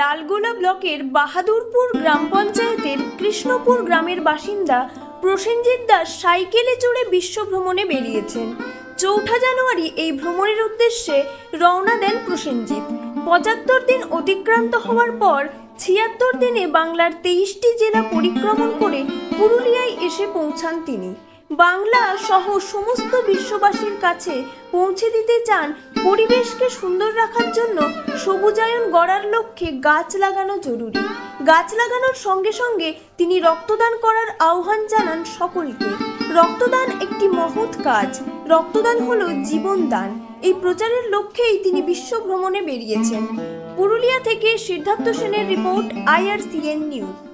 লালগোলা ব্লকের বাহাদুরপুর গ্রাম পঞ্চায়েতের কৃষ্ণপুর গ্রামের বাসিন্দা প্রসেনজিৎ দাস সাইকেলে চড়ে বিশ্ব ভ্রমণে বেরিয়েছেন। চৌঠা জানুয়ারি এই ভ্রমণের উদ্দেশ্যে রওনা দেন প্রসেনজিৎ। পঁচাত্তর দিন অতিক্রান্ত হওয়ার পর ছিয়াত্তর দিনে বাংলার তেইশটি জেলা পরিক্রমণ করে পুরুলিয়ায় এসে পৌঁছান তিনি। বাংলা সহ সমস্ত বিশ্ববাসীর কাছে পৌঁছে দিতে চান পরিবেশকে সুন্দর রাখার জন্য সবুজায়ন গড়ার লক্ষ্যে গাছ লাগানো জরুরি। গাছ লাগানোর সঙ্গে সঙ্গে তিনি রক্তদান করার আহ্বান জানান সকলকে। রক্তদান একটি মহৎ কাজ। রক্তদান হলো জীবনদান এই প্রচারের লক্ষ্যেই তিনি বিশ্ব ভ্রমণে বেরিয়েছেন। পুরুলিয়া থেকে সিদ্ধার্থ সেনের রিপোর্ট আইআরসিএন নিউজ।